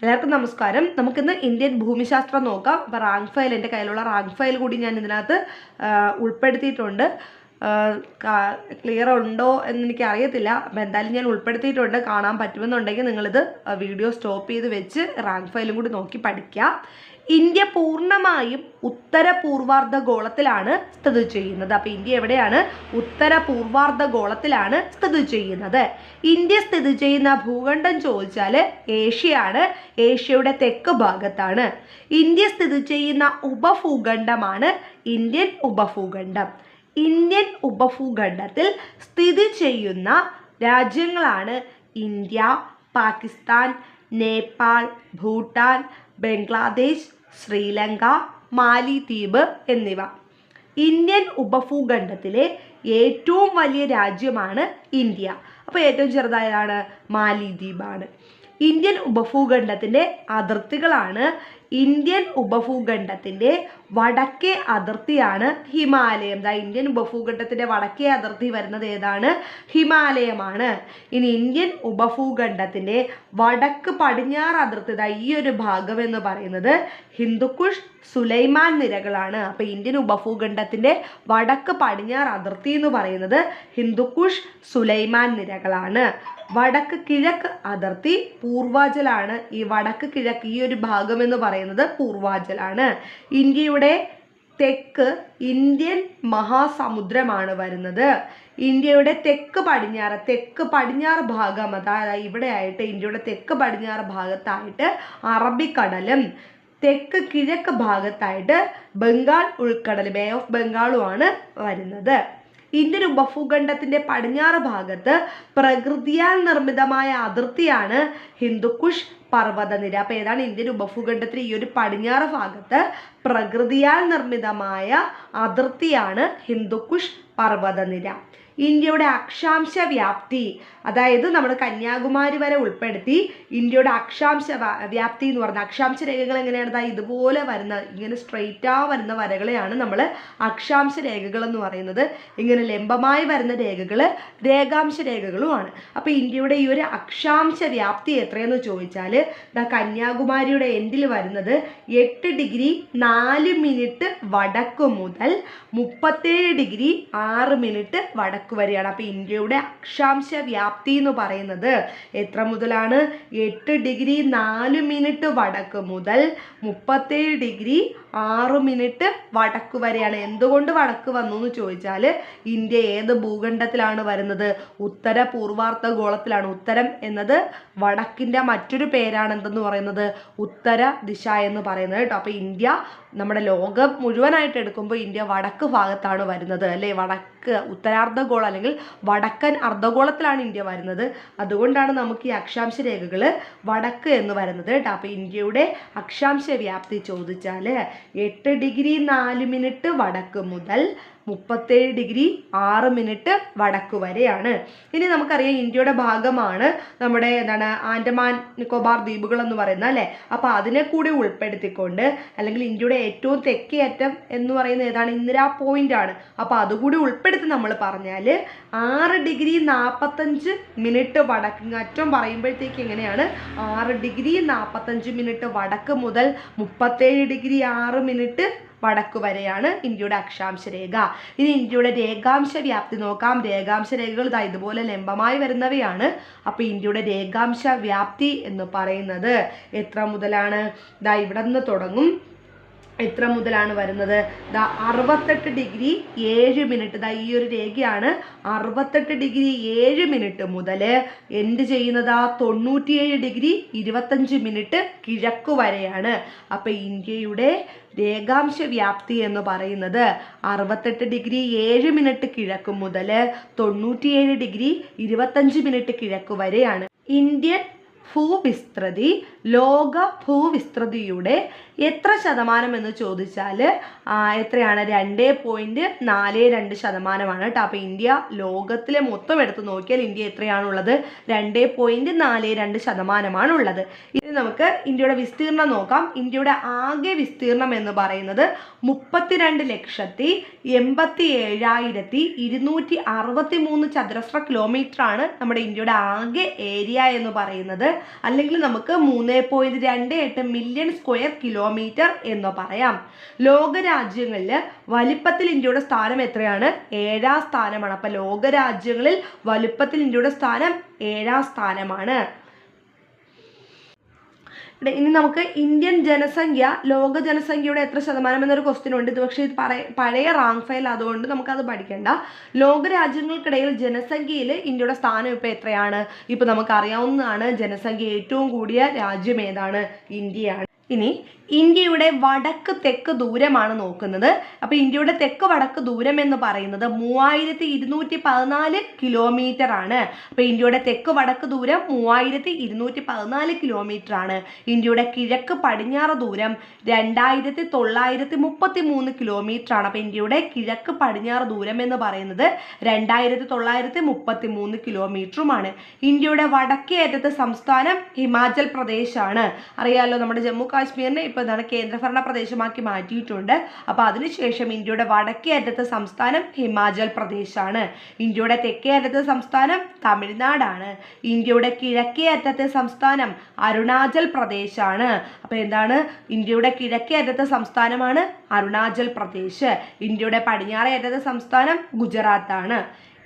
എല്ലാവർക്കും നമസ്കാരം. നമുക്കിന്ന് ഇന്ത്യൻ ഭൂമിശാസ്ത്രം നോക്കാം. അപ്പോൾ റാങ്ക് ഫയൽ എന്റെ കയ്യിലുള്ള റാങ്ക് ഫയൽ കൂടി ഞാൻ ഇതിനകത്ത് ഉൾപ്പെടുത്തിയിട്ടുണ്ട്. ക്ലിയർ ഉണ്ടോ എന്ന് എനിക്ക് അറിയത്തില്ല അപ്പോൾ എന്തായാലും ഞാൻ ഉൾപ്പെടുത്തിയിട്ടുണ്ട്. കാണാൻ പറ്റുമെന്നുണ്ടെങ്കിൽ നിങ്ങളിത് വീഡിയോ സ്റ്റോപ്പ് ചെയ്ത് വെച്ച് റാങ്ക് ഫയലും കൂടി നോക്കി പഠിക്കുക ഇന്ത്യ പൂർണമായും ഉത്തര പൂർവാർദ്ധ ഗോളത്തിലാണ് സ്ഥിതി ചെയ്യുന്നത്. അപ്പോൾ ഇന്ത്യ എവിടെയാണ്? ഉത്തര പൂർവാർദ്ധ ഗോളത്തിലാണ് സ്ഥിതി ചെയ്യുന്നത്. ഇന്ത്യ സ്ഥിതി ചെയ്യുന്ന ഭൂഖണ്ഡം ചോദിച്ചാൽ ഏഷ്യയാണ്. ഏഷ്യയുടെ തെക്ക് ഭാഗത്താണ്. ഇന്ത്യ സ്ഥിതി ചെയ്യുന്ന ഉപഭൂഖണ്ഡമാണ് ഇന്ത്യൻ ഉപഭൂഖണ്ഡം. ഇന്ത്യൻ ഉപഭൂഖണ്ഡത്തിൽ സ്ഥിതി ചെയ്യുന്ന രാജ്യങ്ങളാണ് ഇന്ത്യ പാകിസ്ഥാൻ നേപ്പാൾ ഭൂട്ടാൻ ബംഗ്ലാദേശ് ശ്രീലങ്ക മാലിദ്വീപ് എന്നിവ. ഇന്ത്യൻ ഉപഭൂഖണ്ഡത്തിലെ ഏറ്റവും വലിയ രാജ്യമാണ് ഇന്ത്യ. അപ്പോൾ ഏറ്റവും ചെറുതായതാണ് മാലിദ്വീപാണ് ഇന്ത്യൻ ഉപഭൂഖണ്ഡത്തിന്റെ അതിർത്തികളാണ്. ഇന്ത്യൻ ഉപഭൂഖണ്ഡത്തിന്റെ വടക്കേ അതിർത്തിയാണ് ഹിമാലയം. ദാ ഇന്ത്യൻ ഉപഭൂഖണ്ഡത്തിന്റെ വടക്കേ അതിർത്തി വരുന്നത് ഏതാണ്? ഹിമാലയമാണ്. ഇനി ഇന്ത്യൻ ഉപഭൂഖണ്ഡത്തിന്റെ വടക്ക് പടിഞ്ഞാറ് അതിർത്തി ദാ ഈ ഒരു ഭാഗം എന്ന് പറയുന്നത് ഹിന്ദുക്കുഷ് സുലൈമാൻ നിരകളാണ്. അപ്പോൾ ഇന്ത്യൻ ഉപഭൂഖണ്ഡത്തിന്റെ വടക്ക് പടിഞ്ഞാറ് അതിർത്തി എന്ന് പറയുന്നത് ഹിന്ദുക്കുഷ് സുലൈമാൻ നിരകളാണ്. വടക്ക് കിഴക്ക് അതിർത്തി പൂർവാചലാണ്. ഈ വടക്ക് കിഴക്ക് ഈ ഒരു ഭാഗം എന്ന് പറയുന്നത് പൂർവാചലാണ്. ഇന്ത്യയുടെ തെക്ക് ഇന്ത്യൻ മഹാസമുദ്രമാണ് വരുന്നത്. ഇന്ത്യയുടെ തെക്ക് പടിഞ്ഞാറ് തെക്ക് പടിഞ്ഞാറ് ഭാഗം അതായത് ഇവിടെയായിട്ട് ഇന്ത്യയുടെ തെക്ക് പടിഞ്ഞാറ് ഭാഗത്തായിട്ട് അറബിക്കടലും തെക്ക് കിഴക്ക് ഭാഗത്തായിട്ട് ബംഗാൾ ഉൾക്കടൽ ബേ ഓഫ് ബംഗാളുമാണ് വരുന്നത്. ഇന്ത്യൻ ഉപഭൂഖണ്ഡത്തിന്റെ പടിഞ്ഞാറ് ഭാഗത്ത് പ്രകൃതിയാൽ നിർമ്മിതമായ അതിർത്തിയാണ് ഹിന്ദുക്കുഷ് പർവതനിര. അപ്പോൾ ഏതാണ് ഇന്ത്യൻ ഉപഭൂഖണ്ഡത്തിൽ ഈ ഒരു പടിഞ്ഞാറ് ഭാഗത്ത് പ്രകൃതിയാൽ നിർമ്മിതമായ അതിർത്തിയാണ് ഹിന്ദുക്കുഷ് പർവതനിര. ഇന്ത്യയുടെ അക്ഷാംശ വ്യാപ്തി. അതായത് നമ്മൾ കന്യാകുമാരി വരെ ഉൾപ്പെടുത്തി ഇന്ത്യയുടെ അക്ഷാംശ വ്യാപ്തി എന്ന് പറഞ്ഞ അക്ഷാംശ രേഖകൾ എങ്ങനെയാണ്? അതായത് ഇതുപോലെ വരുന്ന ഇങ്ങനെ സ്ട്രെയിറ്റാ വരുന്ന വരകളെയാണ് നമ്മൾ അക്ഷാംശ രേഖകൾ എന്ന് പറയുന്നത്. ഇങ്ങനെ ലംബമായി വരുന്ന രേഖകൾ രേഖാംശ രേഖകളുമാണ്. അപ്പോൾ ഇന്ത്യയുടെ ഈ ഒരു അക്ഷാംശ വ്യാപ്തി എത്രയെന്ന് ചോദിച്ചാൽ കന്യാകുമാരിയുടെ എൻഡിൽ വരുന്നത് എട്ട് ഡിഗ്രി നാല് മിനിറ്റ് വടക്ക് മുതൽ മുപ്പത്തേഴ് ഡിഗ്രി ആറ് മിനിറ്റ് വടക്ക് വരെയാണ് അപ്പോൾ ഇന്ത്യയുടെ അക്ഷാംശ വ്യാപ്തി എന്ന് പറയുന്നത് എത്ര മുതലാണ്? എട്ട് ഡിഗ്രി നാല് മിനിറ്റ് വടക്ക് മുതൽ മുപ്പത്തേഴ് ഡിഗ്രി ആറ് മിനിറ്റ് വടക്ക് വരെയാണ്. എന്തുകൊണ്ട് വടക്ക് വന്നു എന്ന് ചോദിച്ചാൽ ഇന്ത്യ ഏത് ഭൂഖണ്ഡത്തിലാണ് വരുന്നത്? ഉത്തര പൂർവാർത്ഥ ഗോളത്തിലാണ് ഉത്തരം എന്നത് വടക്കിന്റെ മറ്റൊരു പേരാണ് എന്തെന്ന് പറയുന്നത്? ഉത്തര ദിശ എന്ന് പറയുന്നത് കേട്ടോ. അപ്പോൾ ഇന്ത്യ നമ്മുടെ ലോകം മുഴുവനായിട്ട് എടുക്കുമ്പോൾ ഇന്ത്യ വടക്ക് ഭാഗത്താണ് വരുന്നത് അല്ലേ? വടക്ക് ഉത്തരാർദ്ധഗോളം അല്ലെങ്കിൽ വടക്കൻ അർദ്ധഗോളത്തിലാണ് ഇന്ത്യ വരുന്നത്. അതുകൊണ്ടാണ് നമുക്ക് ഈ അക്ഷാംശ രേഖകൾ വടക്ക് എന്ന് വരുന്നത് കേട്ടോ. അപ്പോൾ ഇന്ത്യയുടെ അക്ഷാംശ വ്യാപ്തി ചോദിച്ചാൽ എട്ട് ഡിഗ്രി നാല് മിനിറ്റ് വടക്ക് മുതൽ മുപ്പത്തേഴ് ഡിഗ്രി ആറ് മിനിറ്റ് വടക്ക് വരെയാണ്. ഇനി നമുക്കറിയാം ഇന്ത്യയുടെ ഭാഗമാണ് നമ്മുടെ എന്താണ് ആൻഡമാൻ നിക്കോബാർ ദ്വീപുകൾ എന്ന് പറയുന്നത് അല്ലേ? അപ്പോൾ അതിനെ കൂടി ഉൾപ്പെടുത്തിക്കൊണ്ട് അല്ലെങ്കിൽ ഇന്ത്യയുടെ ഏറ്റവും തെക്കേ അറ്റം എന്ന് പറയുന്നത് ഏതാണ്? ഇന്ദിരാ പോയിന്റ് ആണ്. അപ്പോൾ അതുകൂടി ഉൾപ്പെടുത്തി നമ്മൾ പറഞ്ഞാൽ ആറ് ഡിഗ്രി നാൽപ്പത്തഞ്ച് മിനിറ്റ് വടക്ക് അറ്റം പറയുമ്പോഴത്തേക്ക് എങ്ങനെയാണ്? ആറ് ഡിഗ്രി നാൽപ്പത്തഞ്ച് മിനിറ്റ് വടക്ക് മുതൽ മുപ്പത്തേഴ് ഡിഗ്രി ആറ് മിനിറ്റ് വടക്ക് വരെയാണ് ഇന്ത്യയുടെ അക്ഷാംശ രേഖ. ഇനി ഇന്ത്യയുടെ രേഖാംശ വ്യാപ്തി നോക്കാം. രേഖാംശ രേഖകൾ ഇതാ ഇതുപോലെ ലംബമായി വരുന്നവയാണ്. അപ്പോൾ ഇന്ത്യയുടെ രേഖാംശ വ്യാപ്തി എന്ന് പറയുന്നത് എത്ര മുതലാണ്? ഇതാ ഇവിടെ നിന്ന് തുടങ്ങും. എത്ര മുതലാണ് വരുന്നത്? ദാ അറുപത്തെട്ട് ഡിഗ്രി ഏഴ് മിനിറ്റ്. ദാ ഈ ഒരു രേഖയാണ്. അറുപത്തെട്ട് ഡിഗ്രി ഏഴ് മിനിറ്റ് മുതൽ എന്ത് ചെയ്യുന്നത്? ആ തൊണ്ണൂറ്റിയേഴ് ഡിഗ്രി ഇരുപത്തഞ്ച് മിനിറ്റ് കിഴക്ക് വരെയാണ്. അപ്പോൾ ഇന്ത്യയുടെ രേഖാംശ വ്യാപ്തി എന്ന് പറയുന്നത് അറുപത്തെട്ട് ഡിഗ്രി ഏഴ് മിനിറ്റ് കിഴക്ക് മുതൽ തൊണ്ണൂറ്റിയേഴ് ഡിഗ്രി ഇരുപത്തഞ്ച് മിനിറ്റ് കിഴക്ക് വരെയാണ്. ഇന്ത്യൻ ഭൂവിസ്തൃതി ലോക ഭൂവിസ്തൃതിയുടെ എത്ര ശതമാനം എന്ന് ചോദിച്ചാൽ എത്രയാണ്? രണ്ട് പോയിന്റ് നാല് രണ്ട് ശതമാനമാണ് കേട്ടോ. അപ്പോൾ ഇന്ത്യ ലോകത്തിലെ മൊത്തം എടുത്ത് നോക്കിയാൽ ഇന്ത്യ എത്രയാണുള്ളത്? രണ്ട് പോയിന്റ് നാല് രണ്ട് ശതമാനമാണ് ഉള്ളത് ഇനി നമുക്ക് ഇന്ത്യയുടെ വിസ്തീർണം നോക്കാം. ഇന്ത്യയുടെ ആകെ വിസ്തീർണം എന്ന് പറയുന്നത് മുപ്പത്തിരണ്ട് ലക്ഷത്തി എൺപത്തി ഏഴായിരത്തി ഇരുന്നൂറ്റി അറുപത്തി മൂന്ന് ചതുരശ്ര കിലോമീറ്റർ ആണ് നമ്മുടെ ഇന്ത്യയുടെ ആകെ ഏരിയ എന്ന് പറയുന്നത്. അല്ലെങ്കിൽ നമുക്ക് മൂന്ന് പോയിന്റ് രണ്ട് എട്ട് മില്യൺ സ്ക്വയർ കിലോമീറ്റർ എന്ന് പറയാം. ലോകരാജ്യങ്ങളിൽ വലിപ്പത്തിൽ ഇന്ത്യയുടെ സ്ഥാനം എത്രയാണ്? ഏഴാം സ്ഥാനമാണ്. അപ്പം ലോകരാജ്യങ്ങളിൽ വലിപ്പത്തിൽ ഇന്ത്യയുടെ സ്ഥാനം ഏഴാം സ്ഥാനമാണ്. ഇനി നമുക്ക് ഇന്ത്യൻ ജനസംഖ്യ ലോക ജനസംഖ്യയുടെ എത്ര ശതമാനം എന്നൊരു ക്വസ്റ്റ്യൻ ഉണ്ട്. ഇത് പക്ഷേ ഇത് പഴയ റാങ്ക് ഫയൽ അതുകൊണ്ട് നമുക്കത് പഠിക്കണ്ട. ലോകരാജ്യങ്ങൾക്കിടയിൽ ജനസംഖ്യയിൽ ഇന്ത്യയുടെ സ്ഥാനം ഇപ്പോൾ എത്രയാണ്? ഇപ്പോൾ നമുക്കറിയാവുന്നതാണ് ജനസംഖ്യ ഏറ്റവും കൂടിയ രാജ്യം ഏതാണ്? ഇന്ത്യയാണ്. ഇനി ഇന്ത്യയുടെ വടക്ക് തെക്ക് ദൂരമാണ് നോക്കുന്നത്. അപ്പോൾ ഇന്ത്യയുടെ തെക്ക് വടക്ക് ദൂരം എന്ന് പറയുന്നത് മൂവായിരത്തി ഇരുന്നൂറ്റി പതിനാല് കിലോമീറ്റർ ആണ്. അപ്പോൾ ഇന്ത്യയുടെ തെക്ക് വടക്ക് ദൂരം മൂവായിരത്തി ഇരുന്നൂറ്റി പതിനാല് കിലോമീറ്റർ ആണ്. ഇന്ത്യയുടെ കിഴക്ക് പടിഞ്ഞാറ് ദൂരം രണ്ടായിരത്തി തൊള്ളായിരത്തി മുപ്പത്തി മൂന്ന് കിലോമീറ്റർ ആണ്. അപ്പോൾ ഇന്ത്യയുടെ കിഴക്ക് പടിഞ്ഞാറ് ദൂരം എന്ന് പറയുന്നത് രണ്ടായിരത്തി തൊള്ളായിരത്തി മുപ്പത്തി മൂന്ന് കിലോമീറ്ററുമാണ് ഇന്ത്യയുടെ വടക്കേ അറ്റത്തെ സംസ്ഥാനം ഹിമാചൽ പ്രദേശാണ്. അറിയാലോ നമ്മുടെ ജമ്മു കാശ്മീരിനെ ഇപ്പോൾ എന്താണ് കേന്ദ്രഭരണ പ്രദേശമാക്കി മാറ്റിയിട്ടുണ്ട്. അപ്പോൾ അതിനുശേഷം ഇന്ത്യയുടെ വടക്കേ അറ്റത്തെ സംസ്ഥാനം ഹിമാചൽ പ്രദേശാണ്. ഇന്ത്യയുടെ തെക്കേ അറ്റത്തെ സംസ്ഥാനം തമിഴ്നാടാണ്. ഇന്ത്യയുടെ കിഴക്കേ അറ്റത്തെ സംസ്ഥാനം അരുണാചൽ പ്രദേശാണ്. അപ്പോൾ എന്താണ്? ഇന്ത്യയുടെ കിഴക്കേ അറ്റത്തെ സംസ്ഥാനമാണ് അരുണാചൽ പ്രദേശ്. ഇന്ത്യയുടെ പടിഞ്ഞാറേ അറ്റത്തെ സംസ്ഥാനം ഗുജറാത്താണ്.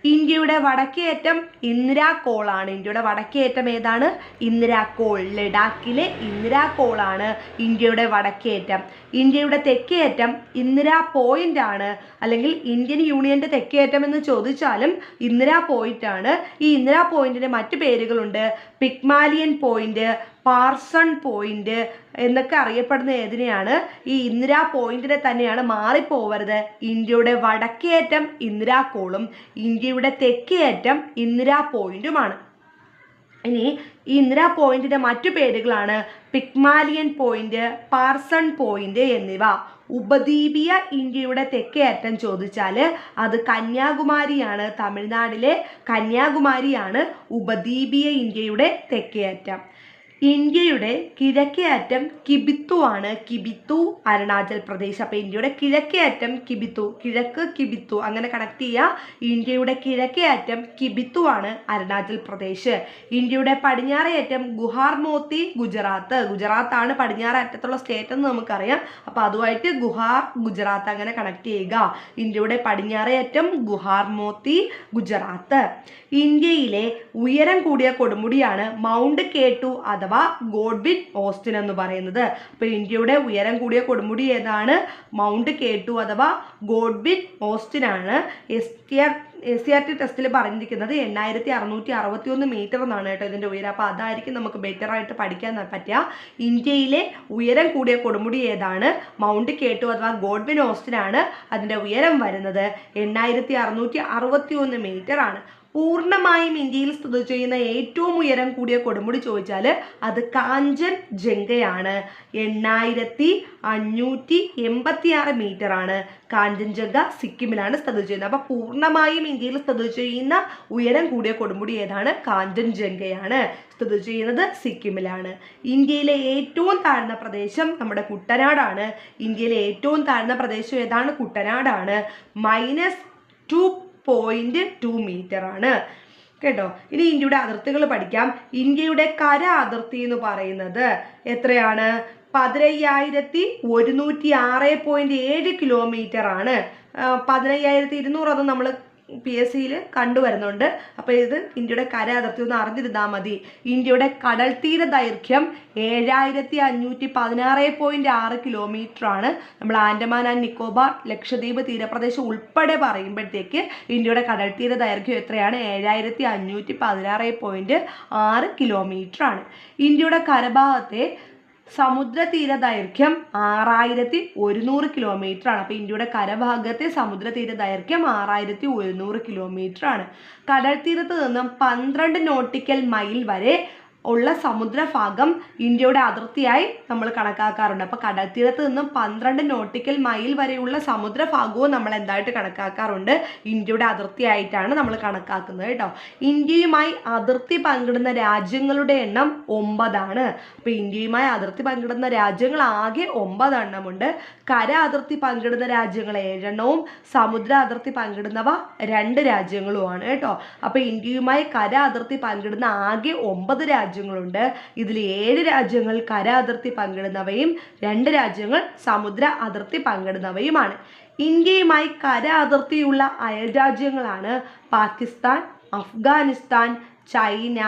ഇന്ത്യയുടെ വടക്കേയറ്റം ഇന്ദിരാക്കോളാണ് ഇന്ത്യയുടെ വടക്കേയറ്റം ഏതാണ്? ഇന്ദിരാക്കോൾ ലഡാക്കിലെ ഇന്ദിരാക്കോളാണ് ഇന്ത്യയുടെ വടക്കേ അറ്റം ഇന്ത്യയുടെ തെക്കേയറ്റം ഇന്ദിരാ പോയിന്റ് ആണ്. അല്ലെങ്കിൽ ഇന്ത്യൻ യൂണിയന്റെ തെക്കേയറ്റം എന്ന് ചോദിച്ചാലും ഇന്ദിരാ പോയിന്റ് ആണ്. ഈ ഇന്ദിരാ പോയിന്റിന് മറ്റു പേരുകളുണ്ട്. പിക്മാലിയൻ പോയിന്റ് പാർസൺ പോയിന്റ് എന്നൊക്കെ അറിയപ്പെടുന്ന ഏതിനെയാണ്? ഈ ഇന്ദിരാ പോയിന്റിനെ തന്നെയാണ് മാറിപ്പോവരുത്. ഇന്ത്യയുടെ വടക്കേയറ്റം ഇന്ദിരാ കോളും ഇന്ത്യയുടെ തെക്കേയറ്റം ഇന്ദിരാ പോയിന്റുമാണ് ഇനി ഇന്ദിരാ പോയിന്റിന്റെ മറ്റു പേരുകളാണ് പിക്മാലിയൻ പോയിന്റ് പാർസൺ പോയിന്റ് എന്നിവ. ഉപദ്വീപീയ ഇന്ത്യയുടെ തെക്കേ അറ്റം ചോദിച്ചാൽ അത് കന്യാകുമാരിയാണ് തമിഴ്നാടിലെ കന്യാകുമാരിയാണ് ഉപദ്വീപീയ ഇന്ത്യയുടെ തെക്കേ അറ്റം ഇന്ത്യയുടെ കിഴക്കേ അറ്റം കിബിത്തു ആണ്. കിബിത്തു അരുണാചൽ പ്രദേശ്. അപ്പോൾ ഇന്ത്യയുടെ കിഴക്കേ അറ്റം കിബിത്തു. കിഴക്ക് കിബിത്തു. അങ്ങനെ കണക്ട് ചെയ്യുക ഇന്ത്യയുടെ കിഴക്കേ അറ്റം കിബിത്തു ആണ് അരുണാചൽ പ്രദേശ്. ഇന്ത്യയുടെ പടിഞ്ഞാറേ അറ്റം ഗുഹാർമോത്തി ഗുജറാത്ത്. ഗുജറാത്ത് ആണ് പടിഞ്ഞാറേ അറ്റത്തുള്ള സ്റ്റേറ്റ് എന്ന് നമുക്കറിയാം. അപ്പോൾ അതുമായിട്ട് ഗുഹാർ ഗുജറാത്ത് അങ്ങനെ കണക്ട് ചെയ്യുക. ഇന്ത്യയുടെ പടിഞ്ഞാറേ അറ്റം ഗുഹാർമോത്തി ഗുജറാത്ത്. ഇന്ത്യയിലെ ഉയരം കൂടിയ കൊടുമുടിയാണ് മൗണ്ട് കേട്ടു അഥവാ ഗോഡ്വിൻ ഓസ്റ്റിൻ എന്ന് പറയുന്നത്. അപ്പോൾ ഇന്ത്യയുടെ ഉയരം കൂടിയ കൊടുമുടി ഏതാണ്? മൗണ്ട് കെ ടു അഥവാ ഗോഡ്വിൻ ഓസ്റ്റിൻ ആണ്. S T R A C R T ടെസ്റ്റിൽ പറഞ്ഞിരിക്കുന്നത് എണ്ണായിരത്തി അറുന്നൂറ്റി അറുപത്തി ഒന്ന് മീറ്റർ എന്നാണ് കേട്ടോ ഇതിന്റെ ഉയരം. അപ്പോൾ അതായിരിക്കും നമുക്ക് ബെറ്റർ ആയിട്ട് പഠിക്കാൻ പറ്റുക. ഇന്ത്യയിലെ ഉയരം കൂടിയ കൊടുമുടി ഏതാണ്? മൗണ്ട് കേട്ടു അഥവാ ഗോഡ്വിൻ ഓസ്റ്റിൻ ആണ്. അതിന്റെ ഉയരം വരുന്നത് എണ്ണായിരത്തി അറുന്നൂറ്റി അറുപത്തി ഒന്ന് മീറ്റർ ആണ്. പൂർണമായും ഇന്ത്യയിൽ സ്ഥിതി ചെയ്യുന്ന ഏറ്റവും ഉയരം കൂടിയ കൊടുമുടി ചോദിച്ചാൽ അത് കാഞ്ചൻ ജംഗയാണ്. എണ്ണായിരത്തി അഞ്ഞൂറ്റി എൺപത്തി ആറ് മീറ്റർ ആണ് കാഞ്ചൻജംഗ സിക്കിമിലാണ് സ്ഥിതി ചെയ്യുന്നത്. അപ്പോൾ പൂർണമായും ഇന്ത്യയിൽ സ്ഥിതി ചെയ്യുന്ന ഉയരം കൂടിയ കൊടുമുടി ഏതാണ്? കാഞ്ചൻജംഗയാണ് സ്ഥിതി ചെയ്യുന്നത് സിക്കിമിലാണ്. ഇന്ത്യയിലെ ഏറ്റവും താഴ്ന്ന പ്രദേശം നമ്മുടെ കുട്ടനാടാണ്. ഇന്ത്യയിലെ ഏറ്റവും താഴ്ന്ന പ്രദേശം ഏതാണ്? കുട്ടനാടാണ്. Minus two point two metre ആണ്. കേട്ടോ? ഇനി ഇന്ത്യയുടെ അതിർത്തികൾ പഠിക്കാം. ഇന്ത്യയുടെ കര അതിർത്തി എന്ന് പറയുന്നത് എത്രയാണ്? പതിനയ്യായിരത്തി ഒരുന്നൂറ്റി ആറ് പോയിന്റ് ഏഴ് കിലോമീറ്റർ ആണ്. പതിനയ്യായിരത്തി ഇരുന്നൂറ് അത് നമ്മൾ പി എസ് സിയിൽ കണ്ടുവരുന്നുണ്ട്. അപ്പോൾ ഇത് ഇന്ത്യയുടെ കര അതിർത്തി ഒന്ന് അറിഞ്ഞിരുന്നാൽ മതി. ഇന്ത്യയുടെ കടൽ തീര ദൈർഘ്യം ഏഴായിരത്തി അഞ്ഞൂറ്റി പതിനാറ് പോയിന്റ് ആറ് കിലോമീറ്റർ ആണ്. നമ്മൾ ആൻഡമാൻ ആൻഡ് നിക്കോബാർ ലക്ഷദ്വീപ് തീരപ്രദേശം ഉൾപ്പെടെ പറയുമ്പോഴത്തേക്ക് ഇന്ത്യയുടെ കടൽ തീര ദൈർഘ്യം എത്രയാണ്? ഏഴായിരത്തി അഞ്ഞൂറ്റി പതിനാറ് പോയിന്റ് ആറ് കിലോമീറ്റർ ആണ്. ഇന്ത്യയുടെ കരഭാഗത്തെ സമുദ്രതീര ദൈർഘ്യം ആറായിരത്തി ഒരുന്നൂറ് കിലോമീറ്റർ ആണ് അപ്പോൾ ഇന്ത്യയുടെ കരഭാഗത്തെ സമുദ്രതീര ദൈർഘ്യം ആറായിരത്തി ഒരുന്നൂറ് കിലോമീറ്റർ ആണ് കടൽ തീരത്ത് നിന്നും പന്ത്രണ്ട് നോട്ടിക്കൽ മൈൽ വരെ ഉള്ള സമുദ്രഭാഗം ഇന്ത്യയുടെ അതിർത്തിയായി നമ്മൾ കണക്കാക്കാറുണ്ട്. അപ്പോൾ കടൽത്തീരത്ത് നിന്നും പന്ത്രണ്ട് നോട്ടിക്കൽ മൈൽ വരെയുള്ള സമുദ്രഭാഗവും നമ്മൾ എന്തായിട്ട് കണക്കാക്കാറുണ്ട്. ഇന്ത്യയുടെ അതിർത്തിയായിട്ടാണ് നമ്മൾ കണക്കാക്കുന്നത് കേട്ടോ. ഇന്ത്യയുമായി അതിർത്തി പങ്കിടുന്ന രാജ്യങ്ങളുടെ എണ്ണം ഒമ്പതാണ്. അപ്പോൾ ഇന്ത്യയുമായി അതിർത്തി പങ്കിടുന്ന രാജ്യങ്ങൾ ആകെ ഒമ്പതെണ്ണമുണ്ട് കര അതിർത്തി പങ്കിടുന്ന രാജ്യങ്ങൾ ഏഴെണ്ണവും സമുദ്ര അതിർത്തി പങ്കിടുന്നവ രണ്ട് രാജ്യങ്ങളുമാണ് കേട്ടോ. അപ്പോൾ ഇന്ത്യയുമായി കര അതിർത്തി പങ്കിടുന്ന ആകെ ഒമ്പത് രാജ്യങ്ങൾ രാജ്യങ്ങളുണ്ട്. ഇതിൽ ഏഴ് രാജ്യങ്ങൾ കര അതിർത്തി പങ്കിടുന്നവയും രണ്ട് രാജ്യങ്ങൾ സമുദ്ര അതിർത്തി പങ്കിടുന്നവയുമാണ്. ഇന്ത്യയുമായി കര അതിർത്തിയുള്ള അയൽ രാജ്യങ്ങളാണ് പാകിസ്ഥാൻ അഫ്ഗാനിസ്ഥാൻ ചൈന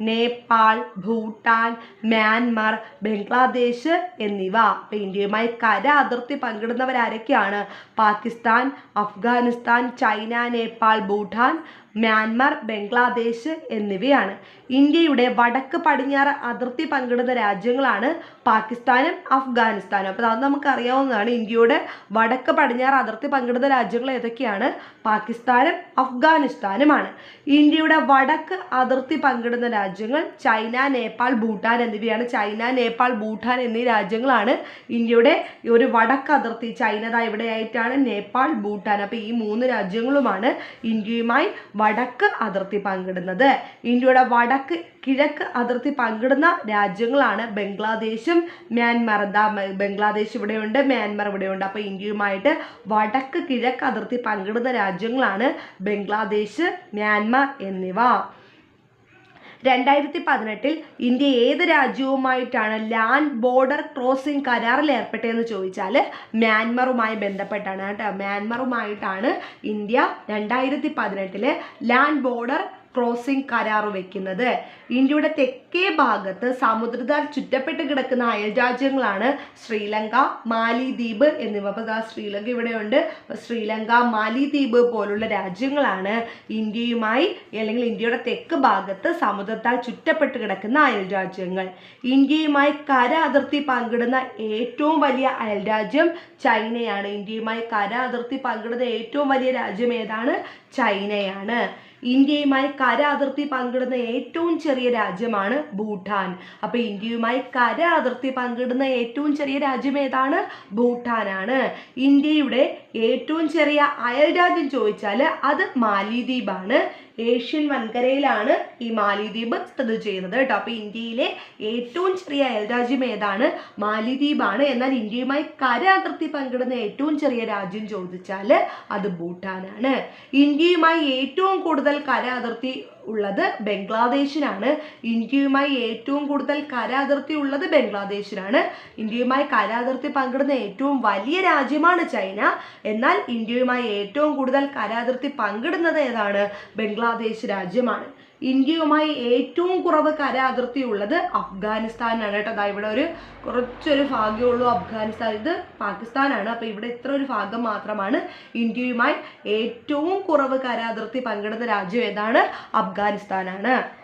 നേപ്പാൾ ഭൂട്ടാൻ മ്യാൻമർ ബംഗ്ലാദേശ് എന്നിവ. അപ്പോൾ ഇന്ത്യയുമായി കര അതിർത്തി പങ്കിടുന്നവരാരൊക്കെയാണ്? പാകിസ്ഥാൻ അഫ്ഗാനിസ്ഥാൻ ചൈന നേപ്പാൾ ഭൂട്ടാൻ മ്യാൻമർ ബംഗ്ലാദേശ് എന്നിവയാണ്. ഇന്ത്യയുടെ വടക്ക് പടിഞ്ഞാറ് അതിർത്തി പങ്കിടുന്ന രാജ്യങ്ങളാണ് പാകിസ്ഥാനും അഫ്ഗാനിസ്ഥാനും. അപ്പോൾ അത് നമുക്കറിയാവുന്നതാണ് ഇന്ത്യയുടെ വടക്ക് പടിഞ്ഞാറ് അതിർത്തി പങ്കിടുന്ന രാജ്യങ്ങൾ ഏതൊക്കെയാണ്? പാകിസ്ഥാനും അഫ്ഗാനിസ്ഥാനുമാണ്. ഇന്ത്യയുടെ വടക്ക് അതിർത്തി പങ്കിടുന്ന രാജ്യങ്ങൾ ചൈന നേപ്പാൾ ഭൂട്ടാൻ എന്നിവയാണ്. ചൈന നേപ്പാൾ ഭൂട്ടാൻ എന്നീ രാജ്യങ്ങളാണ് ഇന്ത്യയുടെ ഒരു വടക്ക് അതിർത്തി. ചൈന ദാ ഇവിടെയായിട്ടാണ് നേപ്പാൾ ഭൂട്ടാൻ. അപ്പോൾ ഈ മൂന്ന് രാജ്യങ്ങളുമാണ് ഇന്ത്യയുമായി വടക്ക് അതിർത്തി പങ്കിടുന്നത്. ഇന്ത്യയുടെ വടക്ക് കിഴക്ക് അതിർത്തി പങ്കിടുന്ന രാജ്യങ്ങളാണ് ബംഗ്ലാദേശും മ്യാൻമർ. എന്താ ബംഗ്ലാദേശ് ഇവിടെയുണ്ട് മ്യാൻമർ ഇവിടെയുണ്ട്. അപ്പോൾ ഇന്ത്യയുമായിട്ട് വടക്ക് കിഴക്ക് അതിർത്തി പങ്കിടുന്ന രാജ്യങ്ങളാണ് ബംഗ്ലാദേശ് മ്യാൻമർ എന്നിവ. രണ്ടായിരത്തി പതിനെട്ടിൽ ഇന്ത്യ ഏത് രാജ്യവുമായിട്ടാണ് ലാൻഡ് ബോർഡർ ക്രോസിംഗ് കരാറിൽ ഏർപ്പെട്ടതെന്ന് ചോദിച്ചാൽ മ്യാൻമറുമായി ബന്ധപ്പെട്ടാണ് കേട്ടോ. മ്യാൻമറുമായിട്ടാണ് ഇന്ത്യ രണ്ടായിരത്തി പതിനെട്ടിൽ ലാൻഡ് ബോർഡർ ക്രോസിംഗ് കരാർ വെക്കുന്നത്. ഇന്ത്യയുടെ തെക്കേ ഭാഗത്ത് സമുദ്രത്താൽ ചുറ്റപ്പെട്ട് കിടക്കുന്ന അയൽ രാജ്യങ്ങളാണ് ശ്രീലങ്ക മാലിദ്വീപ് എന്നിവ. അപ്പോൾ ശ്രീലങ്ക ഇവിടെയുണ്ട്. അപ്പോൾ ശ്രീലങ്ക മാലിദ്വീപ് പോലുള്ള രാജ്യങ്ങളാണ് ഇന്ത്യയുമായി അല്ലെങ്കിൽ ഇന്ത്യയുടെ തെക്ക് ഭാഗത്ത് സമുദ്രത്താൽ ചുറ്റപ്പെട്ട് കിടക്കുന്ന അയൽ രാജ്യങ്ങൾ ഇന്ത്യയുമായി കര അതിർത്തി പങ്കിടുന്ന ഏറ്റവും വലിയ അയൽ രാജ്യം ചൈനയാണ്. ഇന്ത്യയുമായി കര അതിർത്തി പങ്കിടുന്ന ഏറ്റവും വലിയ രാജ്യം ഏതാണ്? ചൈനയാണ്. ഇന്ത്യയുമായി കര അതിർത്തി പങ്കിടുന്ന ഏറ്റവും ചെറിയ രാജ്യമാണ് ഭൂട്ടാൻ. അപ്പോൾ ഇന്ത്യയുമായി കര അതിർത്തി പങ്കിടുന്ന ഏറ്റവും ചെറിയ രാജ്യം ഏതാണ്? ഭൂട്ടാനാണ്. ഇന്ത്യയുടെ ഏറ്റവും ചെറിയ അയൽരാജ്യം ചോദിച്ചാൽ അത് മാലിദ്വീപാണ്. ഏഷ്യൻ വൻകരയിലാണ് ഈ മാലിദ്വീപ് സ്ഥിതി ചെയ്യുന്നത് കേട്ടോ. അപ്പോൾ ഇന്ത്യയിലെ ഏറ്റവും ചെറിയ അയൽരാജ്യം ഏതാണ്? മാലിദ്വീപാണ്. എന്നാൽ ഇന്ത്യയുമായി കര അതിർത്തി പങ്കിടുന്ന ഏറ്റവും ചെറിയ രാജ്യം ചോദിച്ചാൽ അത് ഭൂട്ടാനാണ്. ഇന്ത്യയുമായി ഏറ്റവും കൂടുതൽ കര അതിർത്തി ഉള്ളത് ബംഗ്ലാദേശിനാണ്. ഇന്ത്യയുമായി ഏറ്റവും കൂടുതൽ കര അതിർത്തി ഉള്ളത് ബംഗ്ലാദേശിനാണ്. ഇന്ത്യയുമായി കര അതിർത്തി പങ്കിടുന്ന ഏറ്റവും വലിയ രാജ്യമാണ് ചൈന. എന്നാൽ ഇന്ത്യയുമായി ഏറ്റവും കൂടുതൽ കര അതിർത്തി പങ്കിടുന്നത് ഏതാണ്? ബംഗ്ലാദേശ് രാജ്യമാണ്. ഇന്ത്യയുമായി ഏറ്റവും കുറവ് കര അതിർത്തി ഉള്ളത് അഫ്ഗാനിസ്ഥാനാണ് കേട്ടോ. അതാ ഇവിടെ ഒരു കുറച്ചൊരു ഭാഗ്യമുള്ളൂ അഫ്ഗാനിസ്ഥാൻ. ഇത് പാകിസ്ഥാനാണ്. അപ്പോൾ ഇവിടെ ഇത്ര ഒരു ഭാഗം മാത്രമാണ് ഇന്ത്യയുമായി ഏറ്റവും കുറവ് കര അതിർത്തി പങ്കിടുന്ന രാജ്യം ഏതാണ്? അഫ്ഗാനിസ്ഥാനാണ്.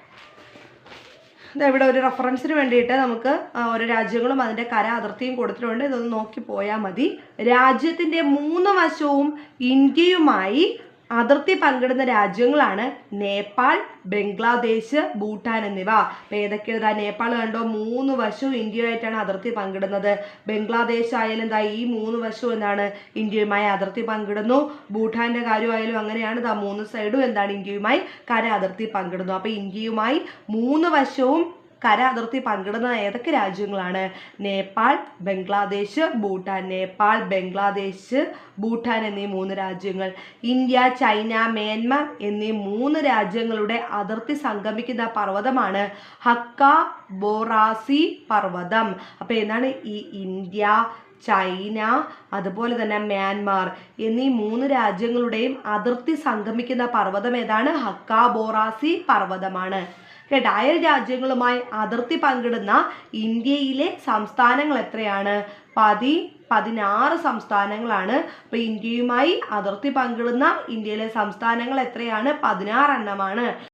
ഇവിടെ ഒരു റെഫറൻസിന് വേണ്ടിയിട്ട് നമുക്ക് ഓരോ രാജ്യങ്ങളും അതിന്റെ കര അതിർത്തിയും കൊടുത്തിട്ടുണ്ട്. ഇതൊന്ന് നോക്കി പോയാൽ മതി. രാജ്യത്തിന്റെ മൂന്ന് വശവും ഇന്ത്യയുമായി അതിർത്തി പങ്കിടുന്ന രാജ്യങ്ങളാണ് നേപ്പാൾ ബംഗ്ലാദേശ് ഭൂട്ടാൻ എന്നിവ. അപ്പോൾ ഏതൊക്കെയാ നേപ്പാൾ കണ്ടോ? മൂന്ന് വശവും ഇന്ത്യയുമായിട്ടാണ് അതിർത്തി പങ്കിടുന്നത്. ബംഗ്ലാദേശ് ആയാലും എന്താ ഈ മൂന്ന് വശവും എന്താണ്? ഇന്ത്യയുമായി അതിർത്തി പങ്കിടുന്നു. ഭൂട്ടാന്റെ കാര്യമായാലും അങ്ങനെയാണ്. ഇതാ മൂന്ന് സൈഡും എന്താണ്? ഇന്ത്യയുമായി കര അതിർത്തി പങ്കിടുന്നു. അപ്പോൾ ഇന്ത്യയുമായി മൂന്ന് വശവും കര അതിർത്തി പങ്കിടുന്ന ഏതൊക്കെ രാജ്യങ്ങളാണ്? നേപ്പാൾ ബംഗ്ലാദേശ് ഭൂട്ടാൻ. നേപ്പാൾ ബംഗ്ലാദേശ് ഭൂട്ടാൻ എന്നീ മൂന്ന് രാജ്യങ്ങൾ. ഇന്ത്യ ചൈന മ്യാൻമാർ എന്നീ മൂന്ന് രാജ്യങ്ങളുടെ അതിർത്തി സംഗമിക്കുന്ന പർവതമാണ് ഹക്ക ബോറാസി പർവതം. അപ്പോൾ എന്താണ്? ഈ ഇന്ത്യ ചൈന അതുപോലെ തന്നെ മ്യാൻമാർ എന്നീ മൂന്ന് രാജ്യങ്ങളുടെയും അതിർത്തി സംഗമിക്കുന്ന പർവതം ഏതാണ്? ഹക്ക ബോറാസി പർവതമാണ്. കേട്ടോ അയൽ രാജ്യങ്ങളുമായി അതിർത്തി പങ്കിടുന്ന ഇന്ത്യയിലെ സംസ്ഥാനങ്ങൾ എത്രയാണ്? പതി പതിനാറ് സംസ്ഥാനങ്ങളാണ്. അപ്പോൾ ഇന്ത്യയുമായി അതിർത്തി പങ്കിടുന്ന ഇന്ത്യയിലെ സംസ്ഥാനങ്ങൾ എത്രയാണ്? പതിനാറ് എണ്ണമാണ്